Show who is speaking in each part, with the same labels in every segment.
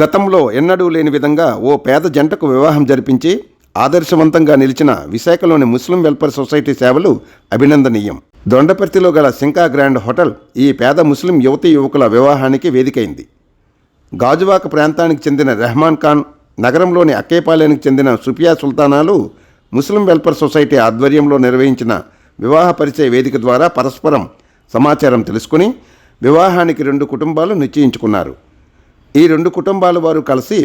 Speaker 1: గతంలో ఎన్నడూ లేని విధంగా ఓ పేద జంటకు వివాహం జరిపించి ఆదర్శవంతంగా నిలిచిన విశాఖలోని ముస్లిం వెల్ఫేర్ సొసైటీ సేవలు అభినందనీయం. దొండపర్తిలో గల సింకా గ్రాండ్ హోటల్ ఈ పేద ముస్లిం యువతీ యువకుల వివాహానికి వేదికైంది. గాజువాక ప్రాంతానికి చెందిన రెహమాన్ ఖాన్ నగరంలోని అక్కేపాలెనికి చెందిన సుఫియా సుల్తానాలు ముస్లిం వెల్ఫేర్ సొసైటీ ఆధ్వర్యంలో నిర్వహించిన వివాహ పరిచయ వేదిక ద్వారా పరస్పరం సమాచారం తెలుసుకుని వివాహానికి రెండు కుటుంబాలు నిశ్చయించుకున్నారు. ఈ రెండు కుటుంబాల వారు కలిసి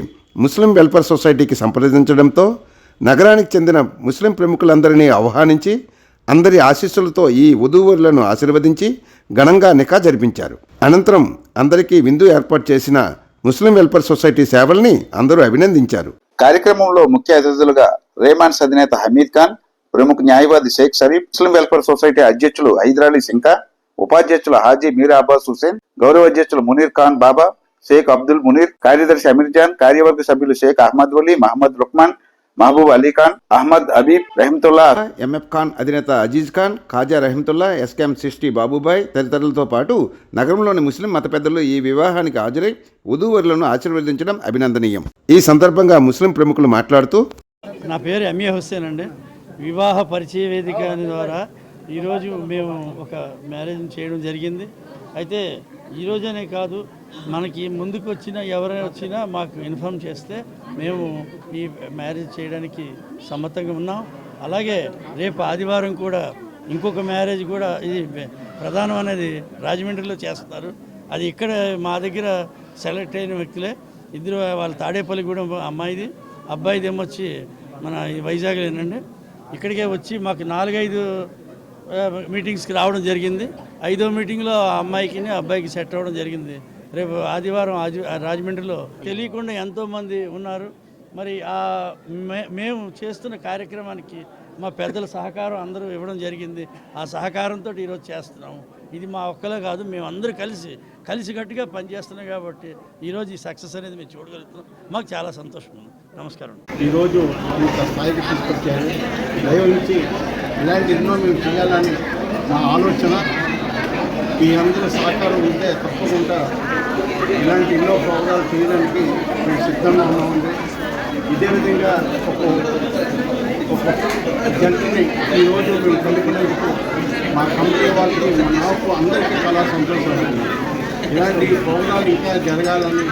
Speaker 1: ముస్లిం వెల్ఫేర్ సొసైటీకి సంప్రదించడంతో నగరానికి చెందిన ముస్లిం ప్రముఖులందరినీ ఆహ్వానించి అందరి ఆశీస్సులతో ఈ వధూవరులను ఆశీర్వదించి ఘనంగా నికా జరిపించారు. అనంతరం అందరికీ విందు ఏర్పాటు చేసిన ముస్లిం వెల్ఫేర్ సొసైటీ సేవల్ని అందరూ అభినందించారు.
Speaker 2: కార్యక్రమంలో ముఖ్య అతిథులుగా రేమాన్స్ అధినేత హమీద్ ఖాన్ ప్రముఖ న్యాయవాది Sheikh Sharif Muslim welfare society అధ్యక్షులు హైదరాలీ సింకా ఉపాధ్యక్షులు హాజీ మీర్ అబ్బాస్ హుసేన్ గౌరవ అధ్యక్షులు మునీర్ ఖాన్ బాబా షేక్ అబ్దుల్ మునీర్ కార్యదర్శి అమీర్ జాన్ కార్యవర్గ సభ్యులు షేక్ అహ్మద్ వలీ మహమ్మద్ రుక్మాన్ మహబూబ్ అలీ ఖాన్ అహ్మద్ అబీబ్ రెహమతుల్లా
Speaker 1: ఎంఎఫ్ ఖాన్ అధినేత అజీజ్ ఖాన్ ఖాజా రహమతుల్లా ఎస్కేఎం సిస్టీ బాబుబాయ్ తదితరులతో పాటు నగరంలోని ముస్లిం మత పెద్దలు ఈ వివాహానికి హాజరై వధూవరులను ఆశీర్వదించడం అభినందనీయం. ఈ సందర్భంగా ముస్లిం ప్రముఖులు మాట్లాడుతూ
Speaker 3: నా పేరు ఎంఏ హుస్సేన్ అండి. వివాహ పరిచయ వేదిక ద్వారా ఈరోజు మేము ఒక మ్యారేజ్ చేయడం జరిగింది. అయితే ఈరోజనే కాదు మనకి ముందుకు వచ్చినా ఎవరైనా వచ్చినా మాకు ఇన్ఫామ్ చేస్తే మేము ఈ మ్యారేజ్ చేయడానికి సమ్మతంగా ఉన్నాం. అలాగే రేపు ఆదివారం కూడా ఇంకొక మ్యారేజ్ కూడా ఇది ప్రధానం అనేది రాజమండ్రిలో చేస్తున్నారు అది ఇక్కడ మా దగ్గర సెలెక్ట్ అయిన వ్యక్తులే. ఇద్దరు వాళ్ళ తాడేపల్లిగూడెం అమ్మాయిది. అబ్బాయిది ఏమొచ్చి మన ఈ వైజాగ్లోనండి ఇక్కడికే వచ్చి మాకు నాలుగైదు మీటింగ్స్కి రావడం జరిగింది. ఐదో మీటింగ్లో ఆ అమ్మాయికి అబ్బాయికి సెట్ అవ్వడం జరిగింది. రేపు ఆదివారం రాజమండ్రిలో తెలియకుండా ఎంతోమంది ఉన్నారు. మరి ఆ మే- మేము చేస్తున్న కార్యక్రమానికి మా పెద్దల సహకారం అందరూ ఇవ్వడం జరిగింది. ఆ సహకారంతో ఈరోజు చేస్తున్నాము. ఇది మా ఒక్కలే కాదు మేము అందరూ కలిసి కలిసికట్టుగా పనిచేస్తున్నాం కాబట్టి ఈరోజు ఈ సక్సెస్ అనేది మేము చూడగలుగుతున్నాం. మాకు చాలా సంతోషం ఉంది. నమస్కారం
Speaker 4: ఈరోజు స్థాయికి తీసుకొచ్చారు. దైవం నుంచి ఇలాంటి ఎన్నో మేము చేయాలని నా ఆలోచన. మీ అందరి సహకారం ఉంటే తప్పకుండా ఇలాంటి ఎన్నో ప్రోగ్రాలు చేయడానికి మేము సిద్ధంగా ఉన్నామండి. ఇదే విధంగా ఒక ఒక జంటని ఈరోజు మేము కలుపుకునేందుకు మా కంపెనీ వాళ్ళకి మాకు నాకు అందరికీ చాలా సంతోషం ఇలాంటి ప్రోగ్రాలు ఇంకా జరగాలని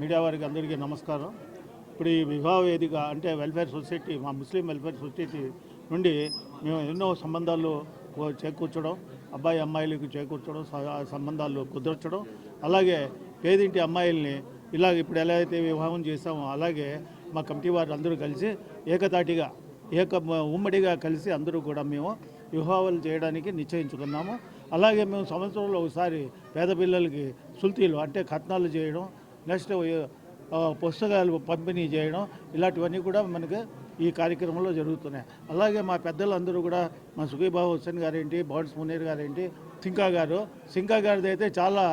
Speaker 4: మీడియా వారికి అందరికీ నమస్కారం. ఇప్పుడు ఈ వివాహ వేదిక అంటే వెల్ఫేర్ సొసైటీ మా ముస్లిం వెల్ఫేర్ సొసైటీ నుండి మేము ఎన్నో సంబంధాలు చేకూర్చడం అబ్బాయి అమ్మాయిలకు చేకూర్చడం సంబంధాలు కుదర్చడం అలాగే పేదింటి అమ్మాయిల్ని ఇలా ఇప్పుడు ఎలా అయితే వివాహం చేస్తామో అలాగే మా కమిటీ వారు అందరూ కలిసి ఏకతాటిగా ఏక ఉమ్మడిగా కలిసి అందరూ కూడా మేము వివాహాలు చేయడానికి నిశ్చయించుకున్నాము. అలాగే మేము సంవత్సరంలో ఒకసారి పేద పిల్లలకి సుల్తీలు అంటే కట్నాలు చేయడం నెక్స్ట్ పుస్తకాలు పంపిణీ చేయడం ఇలాంటివన్నీ కూడా మనకి ఈ కార్యక్రమంలో జరుగుతున్నాయి. అలాగే మా పెద్దలందరూ కూడా మా సుఖీబాబు హుస్సేన్ గారేంటి బాన్స్ మునీర్ గారేంటి సింకా గారు సింకా గారిది అయితే చాలా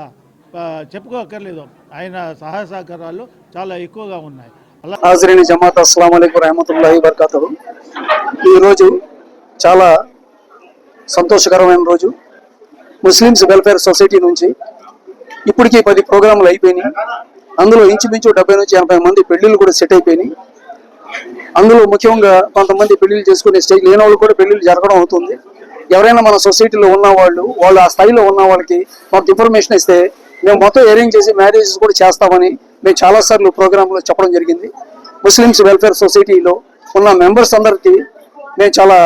Speaker 4: చెప్పుకోక్కర్లేదు. ఆయన సహాయ సహకారాలు చాలా ఎక్కువగా ఉన్నాయి. అలా
Speaker 5: హాజరీని జమాత్ అస్సలం అయికు రహమతుల్లాహి బర్కాతు ఈరోజు చాలా సంతోషకరమైన రోజు. ముస్లిమ్స్ వెల్ఫేర్ సొసైటీ నుంచి ఇప్పటికీ పది ప్రోగ్రాంలు అయిపోయినాయి. అందులో ఇంచుమించు డెబ్బై నుంచి ఎనభై మంది పెళ్ళిళ్ళు కూడా సెట్ అయిపోయినాయి. అందులో ముఖ్యంగా కొంతమంది పెళ్ళిళ్ళు చేసుకునే స్టేజ్ లేని వాళ్ళు కూడా పెళ్ళిళ్ళు జరగడం అవుతుంది. ఎవరైనా మన సొసైటీలో ఉన్న వాళ్ళు వాళ్ళు ఆ స్థాయిలో ఉన్న వాళ్ళకి మాకు ఇన్ఫర్మేషన్ ఇస్తే మేము మొత్తం అరేంజ్ చేసి మ్యారేజెస్ కూడా చేస్తామని మేము చాలాసార్లు ప్రోగ్రాంలో చెప్పడం జరిగింది. ముస్లిమ్స్ వెల్ఫేర్ సొసైటీలో ఉన్న మెంబర్స్ అందరికీ మేము చాలా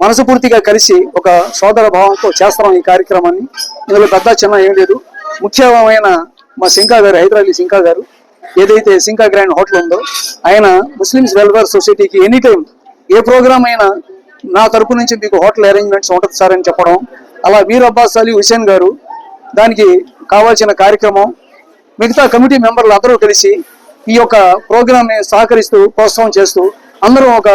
Speaker 5: మనసుపూర్తిగా కలిసి ఒక సోదర భావంతో చేస్తాం ఈ కార్యక్రమాన్ని. ఇందులో పెద్ద చిన్న ఏం లేదు. ముఖ్యమైన మా సింకా గారు హైదరాలీ సింకా గారు ఏదైతే సింకా గ్రాండ్ హోటల్ ఉందో ఆయన ముస్లిమ్స్ వెల్ఫేర్ సొసైటీకి ఎనీ టైం ఏ ప్రోగ్రామ్ అయినా నా తరపు నుంచి మీకు హోటల్ అరేంజ్మెంట్స్ ఉంటుంది సార్ అని చెప్పడం. అలా వీర్ అబ్బాస్ అలీ హుసేన్ గారు దానికి కావాల్సిన కార్యక్రమం మిగతా కమిటీ మెంబర్లు అందరూ కలిసి ఈ యొక్క ప్రోగ్రామ్ని సహకరిస్తూ ప్రోత్సాహం చేస్తూ అందరూ ఒక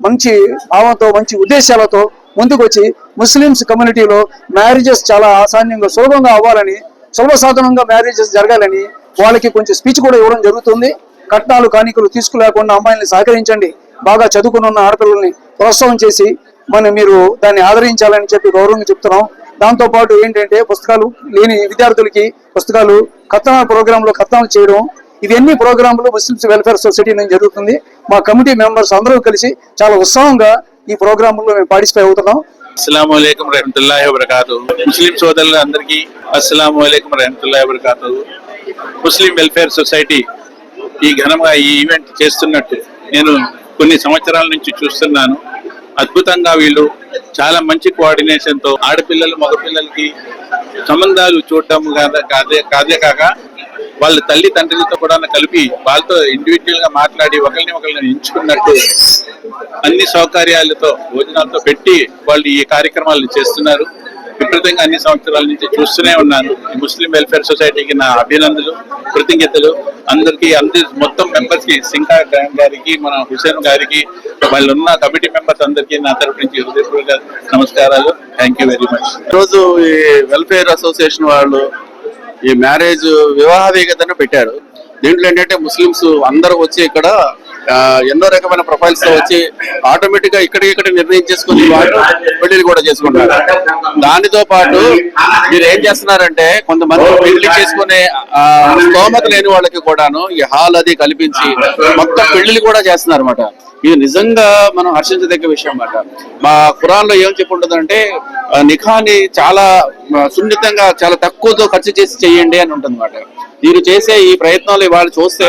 Speaker 5: మంచి భావంతో మంచి ఉద్దేశాలతో ముందుకు వచ్చి ముస్లిమ్స్ కమ్యూనిటీలో మ్యారేజెస్ చాలా ఆసాన్యంగా సులభంగా అవ్వాలని సులభ సాధనంగా మ్యారేజెస్ జరగాలని వాళ్ళకి కొంచెం స్పీచ్ కూడా ఇవ్వడం జరుగుతుంది. కట్నాలు కానికలు తీసుకులేకుండా అమ్మాయిల్ని సహకరించండి. బాగా చదువుకుని ఉన్న ఆడపిల్లల్ని ప్రోత్సాహం చేసి మనం మీరు దాన్ని ఆదరించాలని చెప్పి గౌరవంగా చెప్తున్నాం. దాంతో పాటు ఏంటంటే పుస్తకాలు లేని విద్యార్థులకి పుస్తకాలు కథన ప్రోగ్రాంలో కథనాలు చేయడం ఇవన్నీ ప్రోగ్రాంలు ముస్లిమ్స్ వెల్ఫేర్ సొసైటీ నుంచి జరుగుతుంది. మా కమిటీ మెంబర్స్ అందరూ కలిసి చాలా ఉత్సాహంగా ఈ ప్రోగ్రాంలో మేము పార్టిసిపేట్ అవుతున్నాం.
Speaker 6: అస్సలం రహమతుల్లాహి వబర్కాతు. ముస్లిం సోదరులు అందరికీ అస్సలం అయికం రహమతుల్లాహి వబర్కాతు. ముస్లిం వెల్ఫేర్ సొసైటీ ఈ ఘనంగా ఈ ఈవెంట్ చేస్తున్నట్టు నేను కొన్ని సంవత్సరాల నుంచి చూస్తున్నాను. అద్భుతంగా వీళ్ళు చాలా మంచి కోఆర్డినేషన్తో ఆడపిల్లలు మగపిల్లలకి సంబంధాలు చూడటం కాదే కాదే కాక వాళ్ళ తల్లి తండ్రులతో కూడా కలిపి వాళ్ళతో ఇండివిజువల్గా మాట్లాడి ఒకరిని ఒకరిని ఎంచుకున్నట్టు అన్ని సౌకర్యాలతో భోజనాలతో పెట్టి వాళ్ళు ఈ కార్యక్రమాలు చేస్తున్నారు. విపరీతంగా అన్ని సంవత్సరాల నుంచి చూస్తూనే ఉన్నాను. ఈ ముస్లిం వెల్ఫేర్ సొసైటీకి నా అభినందనలు కృతజ్ఞతలు. అందరికీ అందరి మొత్తం మెంబర్స్కి సింకా గారికి మన హుసేన్ గారికి వాళ్ళు ఉన్న కమిటీ మెంబర్స్ అందరికీ నా తరపు నుంచి హృదయపూర్వక నమస్కారాలు. థ్యాంక్ యూ వెరీ మచ్
Speaker 7: ఈరోజు ఈ వెల్ఫేర్ అసోసియేషన్ వాళ్ళు ఈ మ్యారేజ్ వివాహ వేగతను పెట్టారు. దీంట్లో ఏంటంటే ముస్లిమ్స్ అందరూ వచ్చి ఇక్కడ ఎన్నో రకమైన ప్రొఫైల్స్తో వచ్చి ఆటోమేటిక్గా ఇక్కడ ఇక్కడ నిర్ణయం చేసుకుని వాళ్ళు పెళ్ళి కూడా చేసుకుంటారు. దానితో పాటు మీరు ఏం చేస్తున్నారంటే కొంతమంది పెళ్ళి చేసుకునే స్తోమత లేని వాళ్ళకి కూడాను ఈ హాల్ అది కల్పించి మొత్తం పెళ్ళిళ్ళు కూడా చేస్తున్నారు అనమాట ఇది నిజంగా మనం హర్షించదగ్గ విషయం అన్నమాట. మా ఖురాన్లో ఏం చెప్పుంటుందంటే నిఖాని చాలా సున్నితంగా చాలా తక్కువతో ఖర్చు చేసి చేయండి అని ఉంటుంది అన్నమాట మీరు చేసే ఈ ప్రయత్నాలు ఇవాళ చూస్తే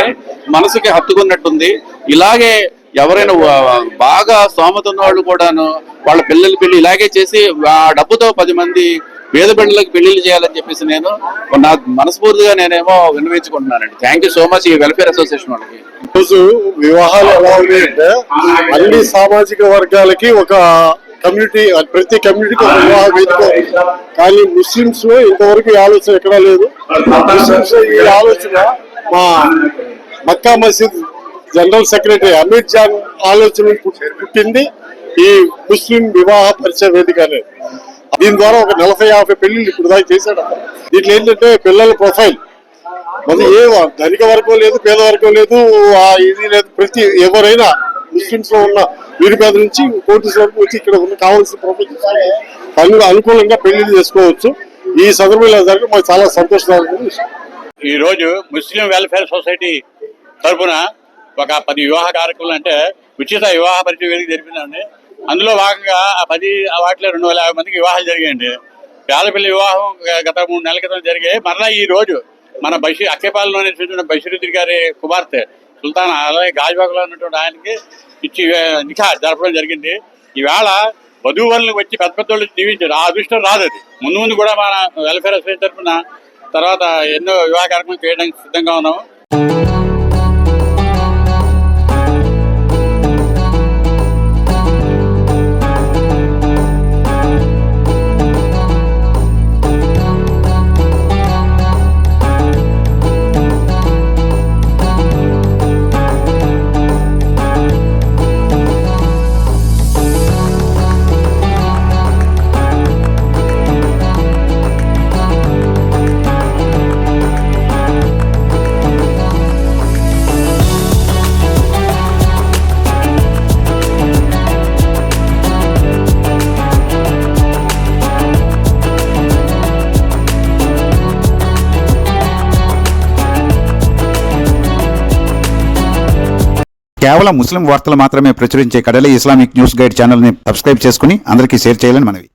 Speaker 7: మనసుకి హత్తుకున్నట్టుంది. ఇలాగే ఎవరైనా బాగా స్తోమత ఉన్న వాళ్ళు కూడాను వాళ్ళ పిల్లల పెళ్ళి ఇలాగే చేసి ఆ డబ్బుతో పది మంది పేద బిడ్డలకు పెళ్ళిళ్ళు చేయాలని చెప్పేసి నేను నా మనస్ఫూర్తిగా నేనేమో విన్నవించుకుంటున్నానండి. థ్యాంక్ యూ సో మచ్ ఈ వెల్ఫేర్ అసోసియేషన్ వాళ్ళకి.
Speaker 8: ఈరోజు వివాహాలు ఎలా ఉన్నాయంటే అన్ని సామాజిక వర్గాలకి ఒక కమ్యూనిటీ ప్రతి కమ్యూనిటీకి ఒక వివాహ వేదిక. కానీ ముస్లిమ్స్లో ఇంతవరకు ఈ ఆలోచన ఎక్కడా లేదు. ముస్లిమ్స్ ఈ ఆలోచన మా మక్కా మసీద్ జనరల్ సెక్రటరీ అమిత్ జాన్ ఆలోచన పుట్టింది ఈ ముస్లిం వివాహ పరిచయ వేదిక అనేది దీని ద్వారా ఒక నలభై యాభై పెళ్ళిళ్ళు ఇప్పుడు దాకా చేశాడు దీంట్లో ఏంటంటే పిల్లల ప్రొఫైల్. మరి ఏ ధనిక వర్గం లేదు పేద వర్గం లేదు ఇది లేదు. ప్రతి ఎవరైనా ముస్లిమ్స్లో ఉన్న నిరుపేద నుంచి కోర్టు వరకు వచ్చి ఇక్కడ ఉన్న కావాల్సిన ప్రొఫైల్ అనుకూలంగా పెళ్ళిళ్ళు చేసుకోవచ్చు. ఈ సందర్భంలో జరిగి మాకు చాలా సంతోషంగా విషయం.
Speaker 9: ఈ రోజు ముస్లిం వెల్ఫేర్ సొసైటీ తరఫున ఒక పది వివాహ కార్యక్రమాలు అంటే ఉచిత వివాహ పరిచయ వేదిక జరిపిందండి. అందులో భాగంగా ఆ పది వాటిలో రెండు వేల యాభై మందికి వివాహాలు జరిగాయండి. పేదపిల్లి వివాహం గత మూడు నెలల క్రితం జరిగాయి మరలా ఈ రోజు మన బషీర్ అక్కేపాలెంలో నివసించిన బషీరుద్దీన్ గారి కుమార్తె సుల్తాన్ అలాగే గాజుబాగ్లో ఉన్నటువంటి ఆయనకి ఇచ్చి నిఖా జరపడం జరిగింది. ఈవేళ వధువులను వచ్చి పెద్ద పెద్ద వాళ్ళు దీవించారు. ఆ అదృష్టం రాదు అది. ముందు ముందు కూడా మన వెల్ఫేర్ అసోసియేషన్ తరఫున తర్వాత ఎన్నో వివాహ కార్యక్రమాలు చేయడానికి సిద్ధంగా ఉన్నాము.
Speaker 10: కేవలం ముస్లిం వార్తలు మాత్రమే ప్రచురించే కడలి ఇస్లామిక్ న్యూస్ గైడ్ ఛానల్ని సబ్స్క్రైబ్ చేసుకుని అందరికీ షేర్ చేయాలని మనవి.